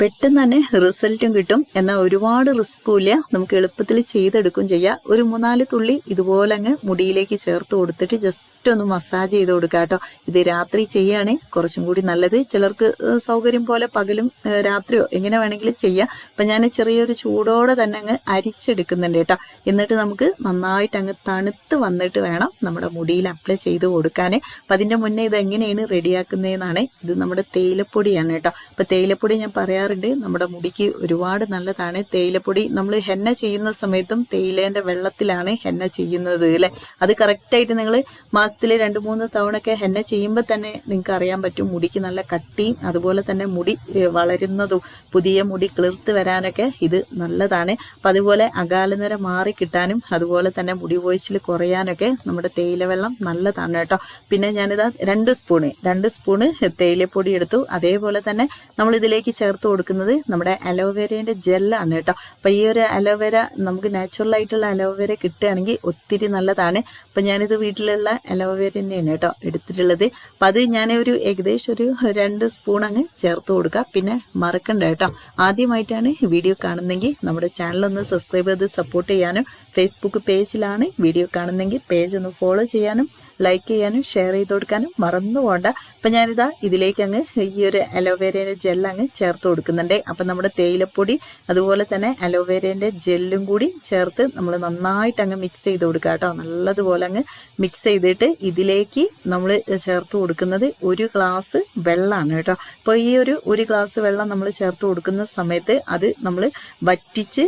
പെട്ടെന്ന് തന്നെ റിസൾട്ടും കിട്ടും എന്നാൽ ഒരുപാട് റിസ്ക്കും ഇല്ല. നമുക്ക് എളുപ്പത്തിൽ ചെയ്തെടുക്കും ചെയ്യാം. ഒരു മൂന്നാൽ തുള്ളി ഇതുപോലെ അങ്ങ് മുടിയിലേക്ക് ചേർത്ത് കൊടുത്തിട്ട് ജസ്റ്റ് ഒന്ന് മസാജ് ചെയ്ത് കൊടുക്കുക കേട്ടോ. ഇത് രാത്രി ചെയ്യുകയാണെ കുറച്ചും കൂടി നല്ലത്. ചിലർക്ക് സൗകര്യം പോലെ പകലും രാത്രിയോ എങ്ങനെ വേണമെങ്കിലും ചെയ്യാം. അപ്പം ഞാൻ ചെറിയൊരു ചൂടോടെ തന്നെ അങ്ങ് അരിച്ചെടുക്കുന്നുണ്ട് കേട്ടോ. എന്നിട്ട് നമുക്ക് നന്നായിട്ട് അങ്ങ് തണുത്ത് വന്നിട്ട് വേണം നമ്മുടെ മുടിയിൽ അപ്ലൈ ചെയ്ത് കൊടുക്കാൻ അപ്പം അതിന്റെ മുന്നേ ഇത് എങ്ങനെയാണ് റെഡിയാക്കുന്നതെന്നാണ് ഇത് നമ്മുടെ തേയിലപ്പൊടിയാണ് കേട്ടോ. അപ്പം തേയിലപ്പൊടി ഞാൻ പറയാറുണ്ട് നമ്മുടെ മുടിക്ക് ഒരുപാട് നല്ലതാണ്. തേയിലപ്പൊടി നമ്മൾ ഹെന്ന ചെയ്യുന്ന സമയത്തും തേയിലേന്റെ വെള്ളത്തിലാണ് ഹെന്ന ചെയ്യുന്നത് അല്ലേ? അത് കറക്റ്റായിട്ട് നിങ്ങൾ മാസത്തിൽ രണ്ട് മൂന്ന് തവണയൊക്കെ ഹെന്ന ചെയ്യുമ്പോൾ തന്നെ നിങ്ങൾക്ക് അറിയാൻ പറ്റും. മുടിക്ക് നല്ല കട്ടിയും അതുപോലെ തന്നെ മുടി വളരുന്നതും പുതിയ മുടി കിളിർത്ത് വരാനൊക്കെ ഇത് നല്ലതാണ്. അപ്പം അതുപോലെ അകാലനിര മാറി കിട്ടാനും അതുപോലെ തന്നെ മുടി പോയിച്ചിൽ കുറയാനൊക്കെ നമ്മുടെ തേയില വെള്ളം നല്ലതാണ് കേട്ടോ. പിന്നെ ഞാനിതാ രണ്ട് സ്പൂണ് രണ്ട് സ്പൂണ് തേയിലപ്പൊടി എടുത്തു. അതേപോലെ തന്നെ നമ്മൾ ഇതിലേക്ക് ചേർത്ത് കൊടുക്കുന്നത് നമ്മുടെ അലോവേരേന്റെ ജെല്ലാണ് കേട്ടോ. അപ്പം ഈ ഒരു അലോവേര നമുക്ക് നാച്ചുറൽ ആയിട്ടുള്ള അലോവേര കിട്ടുകയാണെങ്കിൽ ഒത്തിരി നല്ലതാണ്. അപ്പം ഞാനിത് വീട്ടിലുള്ള അലോവേര തന്നെയാണ് കേട്ടോ എടുത്തിട്ടുള്ളത്. അപ്പം അത് ഞാൻ ഒരു ഏകദേശം ഒരു രണ്ട് സ്പൂൺ അങ്ങ് ചേർത്ത് കൊടുക്കുക പിന്നെ മറക്കണ്ട കേട്ടോ. ആദ്യമായിട്ടാണ് വീഡിയോ കാണുന്നെങ്കിൽ നമ്മുടെ ചാനൽ ഒന്ന് സബ്സ്ക്രൈബ് ചെയ്ത് സപ്പോർട്ട് ചെയ്യാനും ഫേസ്ബുക്ക് പേജിലാണ് വീഡിയോ കാണുന്നെങ്കിൽ പേജ് ഒന്ന് ഫോളോ ചെയ്യാനും ലൈക്ക് ചെയ്യാനും ഷെയർ ചെയ്ത് കൊടുക്കാനും മറന്നു പോകണ്ട അപ്പം ഞാനിതാ ഇതിലേക്ക് അങ്ങ് ഈ ഒരു അലോവേരയുടെ ജെൽ അങ്ങ് ചേർത്ത് കൊടുക്കുന്നുണ്ട്. അപ്പം നമ്മുടെ തേയിലപ്പൊടി അതുപോലെ തന്നെ അലോവേരയുടെ ജെല്ലും കൂടി ചേർത്ത് നമ്മൾ നന്നായിട്ട് അങ്ങ് മിക്സ് ചെയ്ത് കൊടുക്കുക കേട്ടോ. നല്ലതുപോലെ അങ്ങ് മിക്സ് ചെയ്തിട്ട് ഇതിലേക്ക് നമ്മൾ ചേർത്ത് കൊടുക്കുന്നത് ഒരു ഗ്ലാസ് വെള്ളമാണ് കേട്ടോ. അപ്പോൾ ഈ ഒരു ഒരു ഗ്ലാസ് വെള്ളം നമ്മൾ ചേർത്ത് കൊടുക്കുന്ന സമയത്ത് അത് നമ്മൾ വറ്റിച്ച്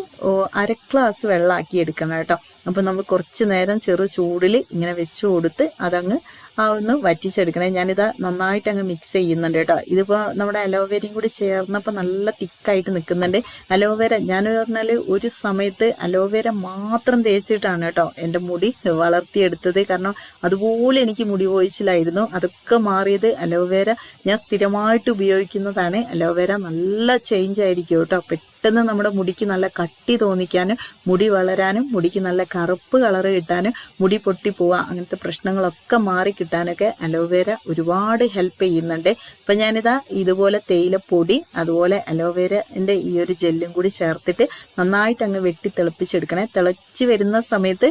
അര ഗ്ലാസ് വെള്ളമാക്കി എടുക്കണം കേട്ടോ. അപ്പോൾ നമ്മൾ കുറച്ച് നേരം ചെറു ചൂടിൽ ഇങ്ങനെ വെച്ച് കൊടുത്ത് അതങ്ങ് ഒന്ന് വറ്റിച്ചെടുക്കണേ. ഞാനിത് നന്നായിട്ട് അങ്ങ് മിക്സ് ചെയ്യുന്നുണ്ട് കേട്ടോ. ഇതിപ്പോൾ നമ്മുടെ അലോവേരയും കൂടി ചേർന്നപ്പോൾ നല്ല തിക്കായിട്ട് നിൽക്കുന്നുണ്ട്. അലോവേര ഞാൻ പറഞ്ഞാൽ ഒരു സമയത്ത് അലോവേര മാത്രം തേച്ചിട്ടാണ് കേട്ടോ എന്റെ മുടി വളർത്തിയെടുത്തത്. കാരണം അതുപോലെ എനിക്ക് മുടി പോയിച്ചിലായിരുന്നു അതൊക്കെ മാറിയത് അലോവേര ഞാൻ സ്ഥിരമായിട്ട് ഉപയോഗിക്കുന്നതാണ്. അലോവേര നല്ല ചേഞ്ച് ആയിരിക്കും കേട്ടോ. പെട്ടെന്ന് നമ്മുടെ മുടിക്ക് നല്ല കട്ടി തോന്നിക്കാനും മുടി വളരാനും മുടിക്ക് നല്ല കറുപ്പ് കളറ് കിട്ടാനും മുടി പൊട്ടി പോവാ അങ്ങനത്തെ പ്രശ്നങ്ങളൊക്കെ മാറി കിട്ടാനൊക്കെ അലോവേര ഒരുപാട് ഹെൽപ്പ് ചെയ്യുന്നുണ്ട്. അപ്പം ഞാനിതാ ഇതുപോലെ തേയിലപ്പൊടി അതുപോലെ അലോവേരന്റെ ഈ ഒരു ജെല്ലും കൂടി ചേർത്തിട്ട് നന്നായിട്ട് അങ്ങ് വെട്ടി തിളപ്പിച്ചെടുക്കണേ. തിളച്ച് വരുന്ന സമയത്ത്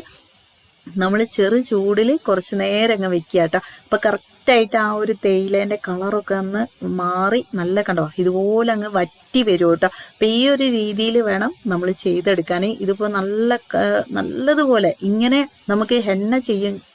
നമ്മൾ ചെറു ചൂടിൽ കുറച്ച് നേരം അങ്ങ് വെക്കുക കേട്ടോ അപ്പം കറക്റ്റായിട്ട് ആ ഒരു തേയിലേന്റെ കളറൊക്കെ ഒന്ന് മാറി നല്ല കണ്ടോ? ഇതുപോലെ അങ്ങ് വറ്റി വരും കേട്ടോ അപ്പം ഈ ഒരു രീതിയിൽ വേണം നമ്മൾ ചെയ്തെടുക്കാൻ ഇതിപ്പോൾ നല്ല നല്ലതുപോലെ ഇങ്ങനെ നമുക്ക് ഹെന്ന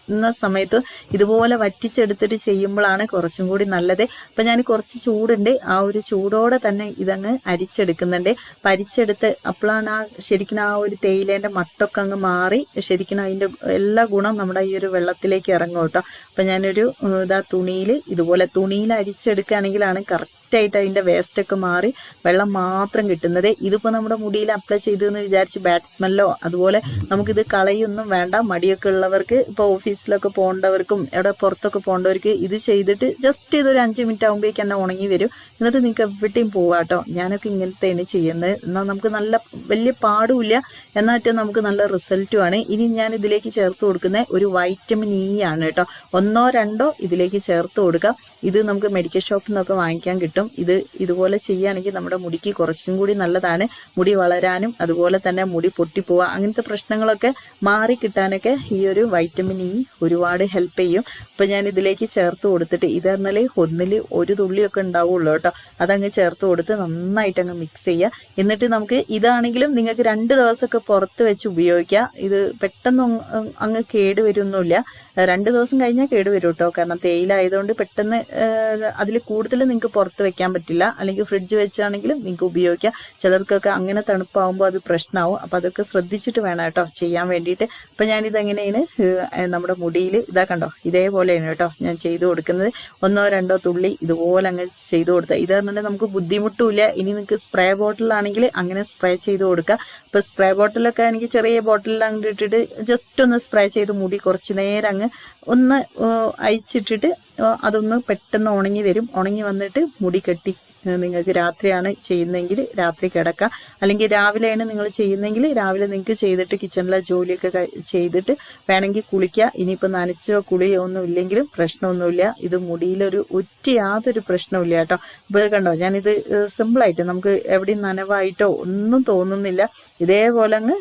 ചെയ്യുന്ന സമയത്ത് ഇതുപോലെ വറ്റിച്ചെടുത്തിട്ട് ചെയ്യുമ്പോഴാണ് കുറച്ചും കൂടി നല്ലത്. അപ്പം ഞാൻ കുറച്ച് ചൂടുണ്ട്. ആ ഒരു ചൂടോടെ തന്നെ ഇതങ്ങ് അരിച്ചെടുക്കുന്നുണ്ട്. പരിച്ചെടുത്ത് അപ്പോഴാണ് ആ ശരിക്കും ആ ഒരു തേയിലേന്റെ മട്ടൊക്കെ അങ്ങ് മാറി ശരിക്കും അതിന്റെ എല്ലാ ഗുണം നമ്മുടെ ഈ ഒരു വെള്ളത്തിലേക്ക് ഇറങ്ങും കേട്ടോ. അപ്പം ഞാനൊരു ഇതാ തുണിയിൽ ഇതുപോലെ തുണിയിൽ അരിച്ചെടുക്കുകയാണെങ്കിലാണ് കറക്റ്റായിട്ട് അതിന്റെ വേസ്റ്റൊക്കെ മാറി വെള്ളം മാത്രം കിട്ടുന്നത്. ഇതിപ്പോൾ നമ്മുടെ മുടിയിൽ അപ്ലൈ ചെയ്തെന്ന് വിചാരിച്ച് ബാഡ് സ്മെല്ലോ അതുപോലെ നമുക്കിത് കളയൊന്നും വേണ്ട. മടിയൊക്കെ ഉള്ളവർക്ക് ഇപ്പോൾ ഓഫീസിലൊക്കെ പോകേണ്ടവർക്കും എവിടെ പുറത്തൊക്കെ പോകേണ്ടവർക്ക് ഇത് ചെയ്തിട്ട് ജസ്റ്റ് ഇതൊരു അഞ്ച് മിനിറ്റ് ആകുമ്പോഴേക്ക് തന്നെ ഉണങ്ങി വരും. എന്നിട്ട് നിങ്ങൾക്ക് എവിടെയും പോവാട്ടോ ഞാനൊക്കെ ഇങ്ങനത്തെയാണ് ചെയ്യുന്നത്. എന്നാൽ നമുക്ക് നല്ല വലിയ പാടുമില്ല. എന്നിട്ട് നമുക്ക് നല്ല റിസൾട്ടുമാണ് ഇനി ഞാൻ ഇതിലേക്ക് ചേർത്ത് കൊടുക്കുന്ന ഒരു വൈറ്റമിൻ ഇ ആണ് കേട്ടോ ഒന്നോ രണ്ടോ ഇതിലേക്ക് ചേർത്ത് കൊടുക്കാം. ഇത് നമുക്ക് മെഡിക്കൽ ഷോപ്പിൽ നിന്നൊക്കെ വാങ്ങിക്കാൻ കിട്ടും. ഇത് ഇതുപോലെ ചെയ്യുകയാണെങ്കിൽ നമ്മുടെ മുടിക്ക് കുറച്ചും കൂടി നല്ലതാണ്. മുടി വളരാനും അതുപോലെ തന്നെ മുടി പൊട്ടിപ്പോവുക അങ്ങനത്തെ പ്രശ്നങ്ങളൊക്കെ മാറി കിട്ടാനൊക്കെ ഈ ഒരു വൈറ്റമിൻ ഇ ഒരുപാട് ഹെൽപ്പ് ചെയ്യും. അപ്പം ഞാൻ ഇതിലേക്ക് ചേർത്ത് കൊടുത്തിട്ട് ഇത് പറഞ്ഞാൽ ഒന്നിൽ ഒരു തുള്ളിയൊക്കെ ഉണ്ടാവുള്ളൂ കേട്ടോ. അതങ്ങ് ചേർത്ത് കൊടുത്ത് നന്നായിട്ട് അങ്ങ് മിക്സ് ചെയ്യുക. എന്നിട്ട് നമുക്ക് ഇതാണെങ്കിലും നിങ്ങൾക്ക് രണ്ട് ദിവസമൊക്കെ പുറത്ത് വെച്ച് ഉപയോഗിക്കാം ഇത് പെട്ടെന്ന് അങ്ങ് അങ്ങ് കേട് വരുമൊന്നുമില്ല രണ്ട് ദിവസം കഴിഞ്ഞാൽ കേടുവരും കേട്ടോ. കാരണം തേയില ആയതുകൊണ്ട് പെട്ടെന്ന് അതിൽ കൂടുതൽ നിങ്ങൾക്ക് പുറത്ത് വെക്കാൻ പറ്റില്ല. അല്ലെങ്കിൽ ഫ്രിഡ്ജ് വെച്ചാണെങ്കിലും നിങ്ങൾക്ക് ഉപയോഗിക്കാം. ചിലർക്കൊക്കെ അങ്ങനെ തണുപ്പാകുമ്പോൾ അത് പ്രശ്നമാവും അപ്പോൾ അതൊക്കെ ശ്രദ്ധിച്ചിട്ട് വേണം കേട്ടോ ചെയ്യാൻ വേണ്ടിയിട്ട്. അപ്പോൾ ഞാനിതെങ്ങനെയാണ് നമ്മുടെ മുടിയിൽ ഇതാ കണ്ടോ? ഇതേപോലെയാണ് കേട്ടോ ഞാൻ ചെയ്തു കൊടുക്കുന്നത്. ഒന്നോ രണ്ടോ തുള്ളി ഇതുപോലെ അങ്ങ് ചെയ്തു കൊടുത്താൽ ഇത് പറഞ്ഞാൽ നമുക്ക് ബുദ്ധിമുട്ടുമില്ല. ഇനി നിങ്ങൾക്ക് സ്പ്രേ ബോട്ടിലാണെങ്കിൽ അങ്ങനെ സ്പ്രേ ചെയ്ത് കൊടുക്കുക അപ്പോൾ സ്പ്രേ ബോട്ടിലൊക്കെ എനിക്ക് ചെറിയ ബോട്ടിലിൽ അങ്ങ് ഇട്ടിട്ട് ജസ്റ്റ് ഒന്ന് സ്പ്രേ ചെയ്ത് മുടി കുറച്ച് നേരം അങ്ങ് ഒന്ന് അയച്ചിട്ടിട്ട് അതൊന്ന് പെട്ടെന്ന് ഉണങ്ങി വരും. ഉണങ്ങി വന്നിട്ട് മുടി കെട്ടി നിങ്ങൾക്ക് രാത്രിയാണ് ചെയ്യുന്നതെങ്കിൽ രാത്രി കിടക്കുക അല്ലെങ്കിൽ രാവിലെയാണ് നിങ്ങൾ ചെയ്യുന്നതെങ്കിൽ രാവിലെ നിങ്ങൾക്ക് ചെയ്തിട്ട് കിച്ചണിലെ ജോലിയൊക്കെ ചെയ്തിട്ട് വേണമെങ്കിൽ കുളിക്കുക ഇനിയിപ്പോൾ നനച്ചോ കുളിയോ ഒന്നും ഇല്ലെങ്കിലും പ്രശ്നമൊന്നുമില്ല. ഇത് മുടിയിലൊരു ഒറ്റ യാതൊരു പ്രശ്നമില്ല കേട്ടോ. ഇപ്പോൾ ഇത് കണ്ടോ? ഞാനിത് സിമ്പിളായിട്ട് നമുക്ക് എവിടെയും നനവായിട്ടോ ഒന്നും തോന്നുന്നില്ല. ഇതേപോലെ അങ്ങ്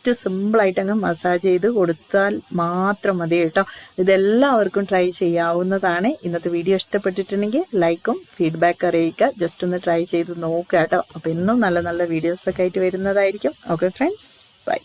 ജസ്റ്റ് സിമ്പിളായിട്ട് അങ്ങ് മസാജ് ചെയ്ത് കൊടുത്താൽ മാത്രം മതി കേട്ടോ. ഇതെല്ലാവർക്കും ട്രൈ ചെയ്യാവുന്നതാണ്. ഇന്നത്തെ വീഡിയോ ഇഷ്ടപ്പെട്ടിട്ടുണ്ടെങ്കിൽ ലൈക്കും ഫീഡ്ബാക്ക് അറിയിക്കുക. ജസ്റ്റ് ഒന്ന് ട്രൈ ചെയ്ത് നോക്കുക കേട്ടോ. അപ്പോൾ ഇന്നും നല്ല നല്ല വീഡിയോസൊക്കെ ആയിട്ട് വരുന്നതായിരിക്കും. Okay friends bye